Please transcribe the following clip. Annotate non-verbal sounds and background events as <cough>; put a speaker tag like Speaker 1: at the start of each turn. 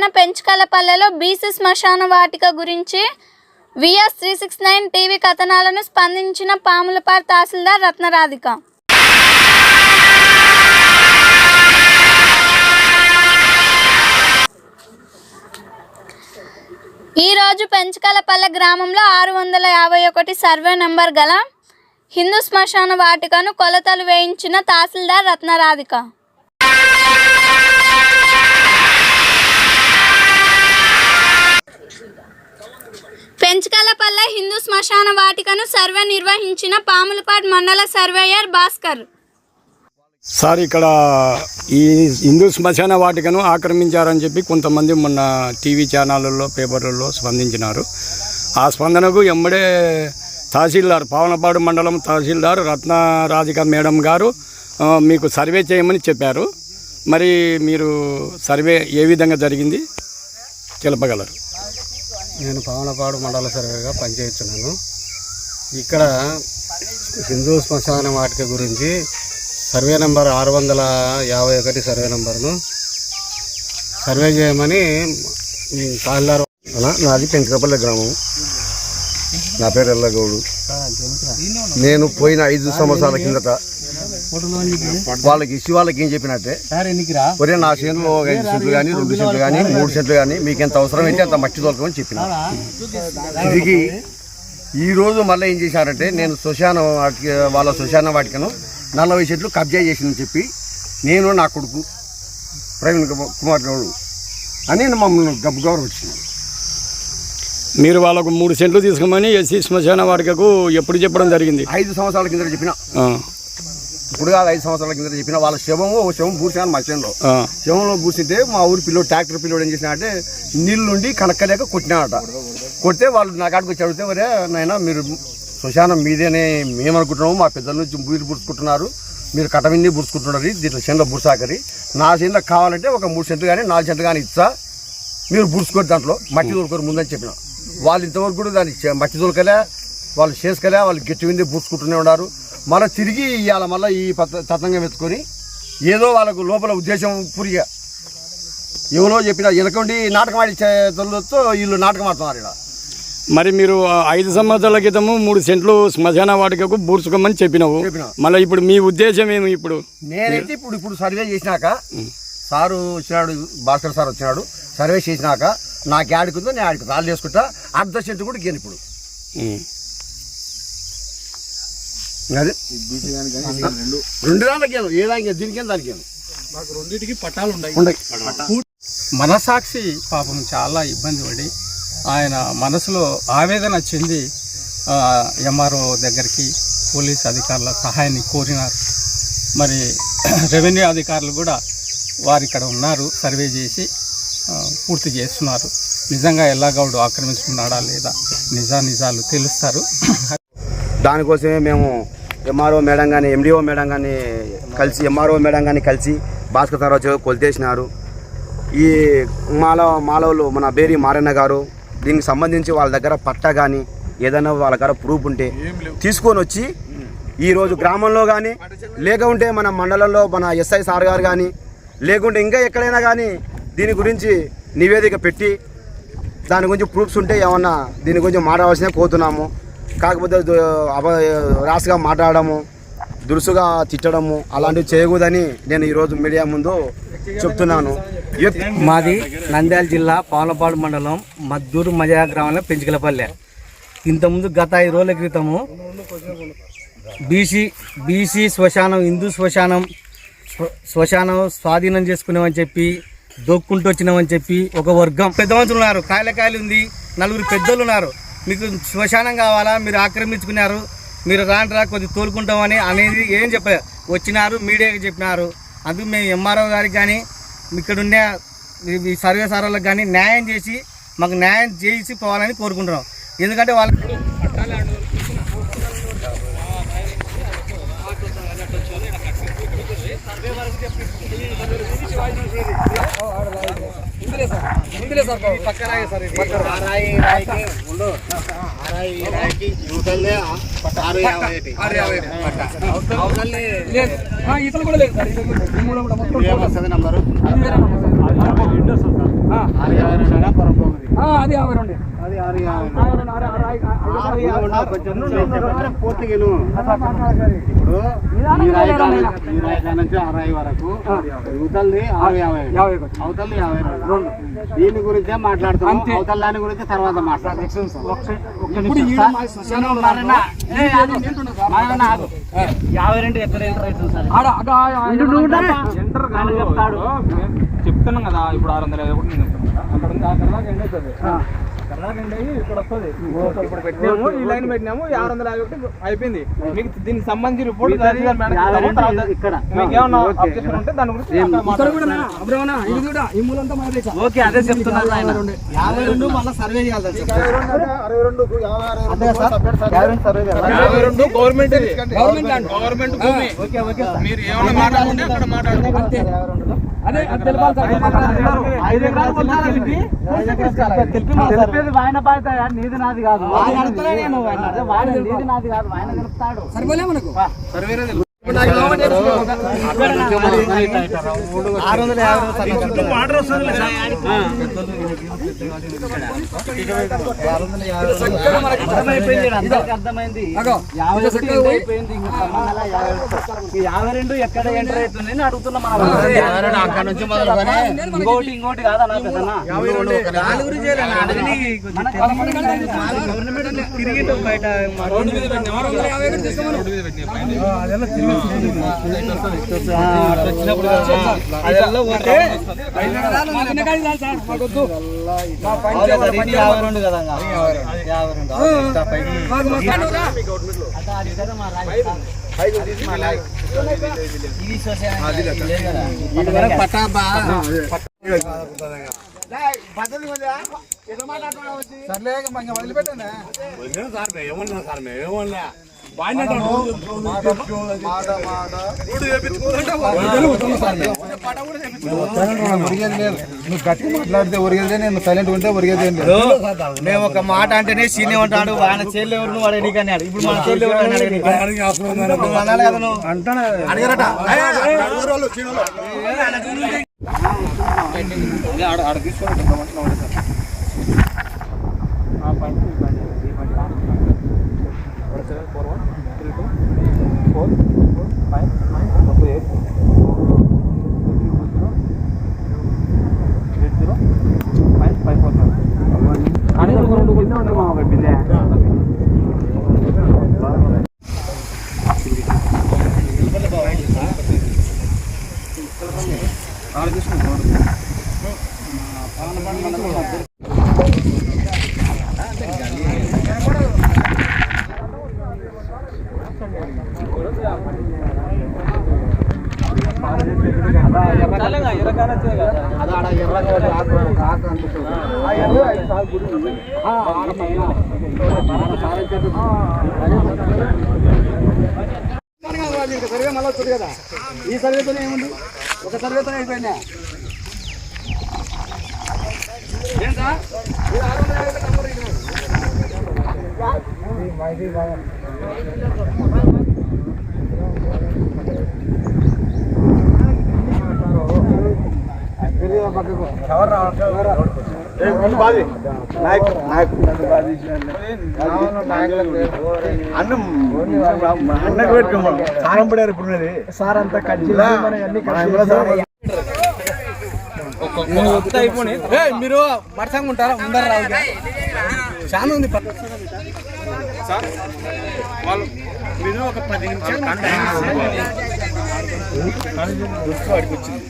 Speaker 1: గ్రామం పెంచుకలపల్లెలో బీసీ శ్మశాన వాటిక గురించి V S three six nine TV కథనాలను స్పందించిన పాములపాడు తహసీల్దార్ రత్నరాధిక. ఈరోజు పెంచకలపల్లె గ్రామంలో ఆరు వందల యాభై ఒకటి సర్వే నెంబర్ గల హిందూ శ్మశాన వాటికను కొలతలు వేయించిన తహసీల్దార్ రత్నరాధిక. పెంచకలపల్లె హిందూ శ్మశాన వాటికను సర్వే నిర్వహించిన పాములపాడు మండల సర్వేయర్ భాస్కర్.
Speaker 2: సార్ ఇక్కడ ఈ హిందూ శ్మశాన వాటికను ఆక్రమించారని చెప్పి కొంతమంది మొన్న టీవీ ఛానళ్ళల్లో పేపర్లలో స్పందించినారు. ఆ స్పందనకు ఎమ్మడే తహసీల్దార్ పావనపాడు మండలం తహసీల్దార్ రత్నరాధిక మేడం గారు మీకు సర్వే చేయమని చెప్పారు. మరి మీరు సర్వే ఏ విధంగా జరిగింది? తెలపగలరు
Speaker 3: నేను పావనపాడు మండల సర్వేగా పనిచేస్తున్నాను. ఇక్కడ హిందూ శ్మశాన వాటిక గురించి సర్వే నెంబర్ ఆరు వందల యాభై ఒకటి సర్వే నెంబర్ను సర్వే చేయమని ఉమ్,
Speaker 4: నాది పెంకరపల్లి గ్రామం. నా పేరు ఎల్లగౌడు. నేను పోయిన ఐదు సంవత్సరాల కిందట వాళ్ళకి ఇచ్చి వాళ్ళకి ఏం చెప్పినట్టే? ఒరే నా చేనులో ఒక ఐదు సెంట్లు కానీ రెండు సెంట్లు కానీ మూడు సెంట్లు కానీ మీకు ఎంత అవసరం అయితే అంత మట్టి దొరకమని చెప్పిన. తిరిగి ఈ రోజు మళ్ళీ ఏం చేశారంటే నేను శ్మశాన వాటిక వాళ్ళ శ్మశాన వాటికను నలభై సెంట్లు కబ్జా చేసిందని చెప్పి నేను నా కొడుకు ప్రవీణ్ కుమార్- గౌడు అని మమ్మల్ని గబ్బు గౌరవ వచ్చింది
Speaker 2: మీరు వాళ్ళకు మూడు సెంట్లు తీసుకోమని ఎస్సీ శ్మశాన వాటికకు ఎప్పుడు చెప్పడం జరిగింది?
Speaker 4: ఐదు సంవత్సరాల కింద చెప్పిన. ఇప్పుడు కాదు ఐదు సంవత్సరాల కింద చెప్పిన వాళ్ళ శవము ఓ శవం పూసాను మా చేనులో శవంలో పూసితే మా ఊరి పిల్లోడు ట్రాక్టర్ పిల్లోడు ఏం చేసినా అంటే నీళ్ళుండి కనక్కలేక కొట్టినాడట. కొడితే వాళ్ళు నా కాడికి వచ్చి అడిగితే వరే నాయన మీరు శ్మశానం మీదేనే మేమనుకుంటున్నాము మా పెద్దల నుంచి బూరు పుడుచుకుంటున్నారు మీరు కటమింది పుడుచుకుంటున్నారు దీంట్లో చేనులో బుర్సాకరి నా చేనులో కావాలంటే ఒక మూడు సెంట్లు కానీ నాలుగు సెంట్లు కానీ ఇచ్చా మీరు బుడుచుకోరు దాంట్లో మట్టి తోలుకోరు ముందని చెప్పిన. వాళ్ళు ఇంతవరకు కూడా దాన్ని మట్టి తోలుకలే వాళ్ళు చేసుకోలే వాళ్ళు గట్టి వింది బుడుచుకుంటూనే ఉన్నారు. మళ్ళీ తిరిగి ఇవాళ మళ్ళీ ఈ పత- తతంగం ఎత్తుకొని. ఏదో వాళ్ళకు లోపల ఉద్దేశం పురిగా. ఎవరో చెప్పిన వెనకండి నాటకం ఆడి తొలతో వీళ్ళు నాటకం ఆడుతున్నారు ఇక్కడ
Speaker 2: మరి మీరు ఐదు సంవత్సరాల క్రితము మూడు సెంట్లు శ్మశాన వాటికకు బూర్చుకోమని చెప్పినావు.
Speaker 4: చెప్పినా.
Speaker 2: మళ్ళీ ఇప్పుడు మీ ఉద్దేశం ఏమి ఇప్పుడు?
Speaker 4: నేనైతే ఇప్పుడు ఇప్పుడు సర్వే చేసినాక సారు వచ్చినాడు భాస్కర్ సార్ వచ్చినాడు సర్వే చేసినాక నాకు ఆడుకుందో నేను ఆడికి రాళ్ళు వేసుకుంటా అర్ధ సెంటు కూడా గేను ఇప్పుడు. అది? రెండు. దానికి గేను ఏ దానికి దీనికి దానికి
Speaker 3: రెండింటికి పట్టాలు ఉన్నాయి. మనసాక్షి పాపం చాలా ఇబ్బంది పడి ఆయన మనసులో ఆవేదన చెంది ఎంఆర్ఓ దగ్గరికి పోలీస్ అధికారుల సహాయాన్ని కోరినారు. మరి <clears throat> రెవెన్యూ అధికారులు కూడా వారు ఇక్కడ ఉన్నారు సర్వే చేసి పూర్తి చేస్తున్నారు. నిజంగా ఎల్లాగౌడు ఆక్రమించుకున్నాడా లేదా నిజా నిజాలు తెలుస్తారు.
Speaker 4: దానికోసమే మేము ఎంఆర్ఓ మేడం కానీ ఎండిఓ మేడం కానీ కలిసి ఎంఆర్ఓ మేడం కానీ కలిసి భాస్కర్ వచ్చి కొలితేసినారు ఈ మాల మాలవులు మన బేరి మారన్న గారు దీనికి సంబంధించి వాళ్ళ దగ్గర పట్ట కానీ ఏదైనా వాళ్ళ దగ్గర ప్రూఫ్ ఉంటే తీసుకొని వచ్చి ఈరోజు గ్రామంలో కానీ లేకుంటే మన మండలంలో మన ఎస్ఐ సార్ గారు కానీ లేకుంటే ఇంకా ఎక్కడైనా కానీ దీని గురించి నివేదిక పెట్టి దాని గురించి ప్రూఫ్స్ ఉంటే ఏమన్నా దీని గురించి మాట్లాడాల్సిన కోరుతున్నాము. కాకపోతే అవ అబ రాసుగా మాట్లాడము దురుసుగా తిట్టడము అలాంటివి చేయకూడదని నేను ఈరోజు మీడియా ముందు చెప్తున్నాను.
Speaker 5: మాది నంద్యాల జిల్లా పాలపాడు మండలం మద్దూరు మజా గ్రామంలో పెంచుకలపల్లె. ఇంతకుముందు గత ఐదు రోజుల క్రితము బీసీ బీసీ శ్మశానం హిందూ శ్మశానం శ్మశానం స్వాధీనం చేసుకున్నామని చెప్పి దొక్కుంటూ వచ్చినామని చెప్పి ఒక వర్గం. పెద్ద మనుషులు ఉన్నారు కాయలకాయలు ఉంది నలుగురు పెద్దలు ఉన్నారు మీకు శ్మశానం కావాలా? మీరు ఆక్రమించుకున్నారు. మీరు రాండ్రా కొద్దిగా కొద్ది తోలుకుంటామని అనేది ఏం చెప్పారు వచ్చినారు మీడియాకి చెప్పినారు. అందుకు మేము ఎంఆర్ఓ గారికి కానీ ఇక్కడ ఉన్న సర్వే సార్లకు కానీ న్యాయం చేసి మాకు న్యాయం చేసి పోవాలని కోరుకుంటున్నాం. ఎందుకంటే వాళ్ళకి
Speaker 6: సర్వే ಇಂಗಲೇ ಸರ್. ಪಕ್ಕರಾಯೇ ಸರ್ ಇದು. ರಾಯೇ ರಾಯಕಿ ಉ んど
Speaker 7: ರಾಯೇ ರಾಯಕಿ.
Speaker 6: ಯೂಸರ್ ನೇ ಆ ಪಕರೆ ಆವೇಟಿ
Speaker 7: ಹರಿ ಆವೇಟಿ ಹೌದು. ಅವ್ಸರ್
Speaker 6: ಅಲ್ಲಿ ಹಾ ಇತ್ಲ ಕೊಡಲ್ಲ
Speaker 7: ಸರ್. ಇದು. ಮೂರನೇ
Speaker 6: ಕೊಡ್ತಾರೆ 7 નંબર ಅದ್ಬೇರೆ ನಂಬರ್ ಸರ್ ವಿಂಡೋಸ್
Speaker 7: ಸರ್ ಹಾ. ಆ ರಾಯೇ ರಾಯಕಿ ಪರಪ అది యాభై రెండు ఆరు యాభై ఇప్పుడు ఈ నుంచి వరకు యువతల్ని ఆరు యాభై
Speaker 6: యాభై ఒకటి.
Speaker 7: అవతల్ని యాభై రెండు దీని గురించే మాట్లాడుతున్నాం
Speaker 6: అంతే.
Speaker 7: అవతల దాని గురించి తర్వాత మాట్లాడతాం
Speaker 5: యాభై రెండు ఎక్కడ ఎంటర్ అవుతుంది సార్
Speaker 8: చెప్తున్నాం కదా ఇప్పుడు ఆరు వందల యాభై ఒకటి నేను చెప్తాను. అక్కడ ఉంది అక్కడ దాకా ఎండ్ అవుతుంది. అక్కడ దాకా ఎండ్ అయ్యి ఇక్కడ వస్తుంది. ఇప్పుడు పెట్టినాము ఈ లైన్ పెట్టినాము ఆరు వందల యాభై ఒకటి అయిపోయింది. మీకు దీనికి సంబంధించి రిపోర్ట్
Speaker 5: ఇక్కడ.
Speaker 8: మీకు ఏమన్నా అబ్జెక్షన్ ఉంటే దాని గురించి అక్కడ
Speaker 6: ఇక్కడ
Speaker 8: మాట్లాడదాం.
Speaker 6: కూడా అబ్రహ్మణ ఇది కూడా ఈ మూలంతా మనదే సార్
Speaker 5: ఓకే అదే చెప్తున్నారు ఆయన. యాభై రెండు మళ్ళీ సర్వే చేయాలి సార్
Speaker 8: యాభై రెండు గవర్నమెంట్ ఇది.
Speaker 6: గవర్నమెంట్ ల్యాండ్
Speaker 8: గవర్నమెంట్ భూమి. మీరు ఏమైనా మాట్లాడుకుంటే అక్కడ మాట్లాడుకోండి
Speaker 6: అంతే. అదే అది తెలపాలి సార్.
Speaker 5: ఐదు ఎకరాలు కొన్నారా తెలిపి? తెలిపి మాట్లాడు. ఆయన బాధ్యత నీది నాది కాదు. నీది నాది కాదు. ఆయన తెలుపుతాడు
Speaker 6: సరిపోలే మనకు.
Speaker 5: యాభై అర్థమైంది యాభై అయిపోయింది యాభై రెండు. ఎక్కడ ఎంటర్ అవుతుంది అని అడుగుతున్నా
Speaker 7: అక్కడ నుంచి
Speaker 5: ఇంకోటి ఇంకోటి కాదా నా పెద్దనా గవర్నమెంట్ తిరిగి బయట
Speaker 6: రోడ్డు మీద పెట్టినాం సార్ మేమన్నా
Speaker 5: సార్, మేమన్నా లేదు.
Speaker 7: నువ్వు గట్టిగా మాట్లాడితే ఒరిగేదే నేను సైలెంట్ ఉంటే ఒరిగేదే
Speaker 5: మేము ఒక మాట అంటేనే సీన్ ఏమంటాడు ఆయన చెల్లి ఎవరు నువ్వు అడగనీకి అన్నాడు ఇప్పుడు మన చెల్లి ఎవరు. నువ్వు. కదా నువ్వు
Speaker 7: అడిగారట
Speaker 6: సర్వే మళ్ళీ వస్తుంది కదా ఈ సర్వేతోనే ఏముంది ఒక సర్వేతోనే అయిపోయినా ఏంటా ఇది ఆరు వందల యాభై నంబర్ ఇది.
Speaker 7: అన్నకు పెట్టుకోమా సారం పడారు ఇప్పుడు సార్ అంతా కట్
Speaker 6: ఏయ్, మీరు పడసంగా ఉంటారా? ముందర రావు. చాలా ఉంది. ప-
Speaker 8: మీరు ఒక పది నిమిషాలు
Speaker 7: వచ్చింది.